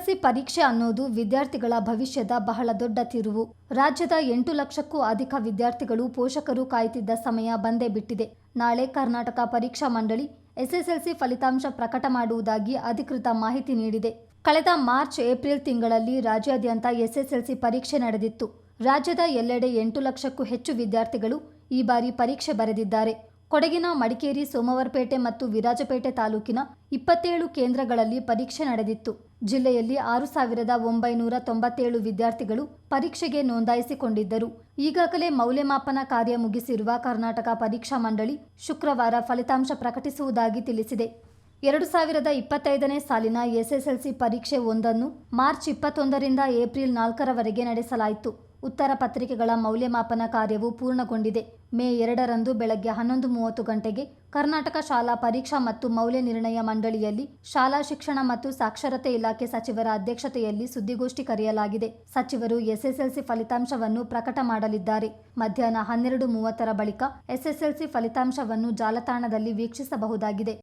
SSLC ಪರೀಕ್ಷೆ ಅನ್ನೋದು ವಿದ್ಯಾರ್ಥಿಗಳ ಭವಿಷ್ಯದ ಬಹಳ ದೊಡ್ಡ ತಿರುವು. ರಾಜ್ಯದ ಎಂಟು ಲಕ್ಷಕ್ಕೂ ಅಧಿಕ ವಿದ್ಯಾರ್ಥಿಗಳು ಪೋಷಕರು ಕಾಯ್ತಿದ್ದ ಸಮಯ ಬಂದೇ ಬಿಟ್ಟಿದೆ. ನಾಳೆ ಕರ್ನಾಟಕ ಪರೀಕ್ಷಾ ಮಂಡಳಿ ಎಸ್ಎಸ್ಎಲ್ಸಿ ಫಲಿತಾಂಶ ಪ್ರಕಟ ಮಾಡುವುದಾಗಿ ಅಧಿಕೃತ ಮಾಹಿತಿ ನೀಡಿದೆ. ಕಳೆದ ಮಾರ್ಚ್, ಏಪ್ರಿಲ್ ತಿಂಗಳಲ್ಲಿ ರಾಜ್ಯಾದ್ಯಂತ ಎಸ್ಎಸ್ಎಲ್ಸಿ ಪರೀಕ್ಷೆ ನಡೆದಿತ್ತು. ರಾಜ್ಯದ ಎಲ್ಲೆಡೆ ಎಂಟು ಲಕ್ಷಕ್ಕೂ ಹೆಚ್ಚು ವಿದ್ಯಾರ್ಥಿಗಳು ಈ ಬಾರಿ ಪರೀಕ್ಷೆ ಬರೆದಿದ್ದಾರೆ. ಕೊಡಗಿನ ಮಡಿಕೇರಿ ಸೋಮವಾರಪೇಟೆ ಮತ್ತು ವಿರಾಜಪೇಟೆ ತಾಲೂಕಿನ ಇಪ್ಪತ್ತೇಳು ಕೇಂದ್ರಗಳಲ್ಲಿ ಪರೀಕ್ಷೆ ನಡೆದಿತ್ತು. ಜಿಲ್ಲೆಯಲ್ಲಿ ಆರು ಸಾವಿರದ ಒಂಬೈನೂರ ತೊಂಬತ್ತೇಳು ವಿದ್ಯಾರ್ಥಿಗಳು ಪರೀಕ್ಷೆಗೆ ನೋಂದಾಯಿಸಿಕೊಂಡಿದ್ದರು. ಈಗಾಗಲೇ ಮೌಲ್ಯಮಾಪನ ಕಾರ್ಯ ಮುಗಿಸಿರುವ ಕರ್ನಾಟಕ ಪರೀಕ್ಷಾ ಮಂಡಳಿ ಶುಕ್ರವಾರ ಫಲಿತಾಂಶ ಪ್ರಕಟಿಸುವುದಾಗಿ ತಿಳಿಸಿದೆ. ಎರಡು ಸಾವಿರದ ಇಪ್ಪತ್ತೈದನೇ ಸಾಲಿನ ಎಸ್ಎಸ್ಎಲ್ಸಿ ಪರೀಕ್ಷೆ ಒಂದನ್ನು ಮಾರ್ಚ್ ಇಪ್ಪತ್ತೊಂದರಿಂದ ಏಪ್ರಿಲ್ ನಾಲ್ಕರವರೆಗೆ ನಡೆಸಲಾಯಿತು. ಉತ್ತರ ಪತ್ರಿಕೆಗಳ ಮೌಲ್ಯಮಾಪನ ಕಾರ್ಯವು ಪೂರ್ಣಗೊಂಡಿದೆ. ಮೇ ಎರಡರಂದು ಬೆಳಗ್ಗೆ ಹನ್ನೊಂದು ಮೂವತ್ತು ಗಂಟೆಗೆ ಕರ್ನಾಟಕ ಶಾಲಾ ಪರೀಕ್ಷಾ ಮತ್ತು ಮೌಲ್ಯ ನಿರ್ಣಯ ಮಂಡಳಿಯಲ್ಲಿ ಶಾಲಾ ಶಿಕ್ಷಣ ಮತ್ತು ಸಾಕ್ಷರತೆ ಇಲಾಖೆ ಸಚಿವರ ಅಧ್ಯಕ್ಷತೆಯಲ್ಲಿ ಸುದ್ದಿಗೋಷ್ಠಿ ಕರೆಯಲಾಗಿದೆ. ಸಚಿವರು ಎಸ್ಎಸ್ಎಲ್ಸಿ ಫಲಿತಾಂಶವನ್ನು ಪ್ರಕಟ ಮಾಡಲಿದ್ದಾರೆ. ಮಧ್ಯಾಹ್ನ ಹನ್ನೆರಡು ಮೂವತ್ತರ ಬಳಿಕ ಎಸ್ಎಸ್ಎಲ್ಸಿ ಫಲಿತಾಂಶವನ್ನು ಜಾಲತಾಣದಲ್ಲಿ ವೀಕ್ಷಿಸಬಹುದಾಗಿದೆ.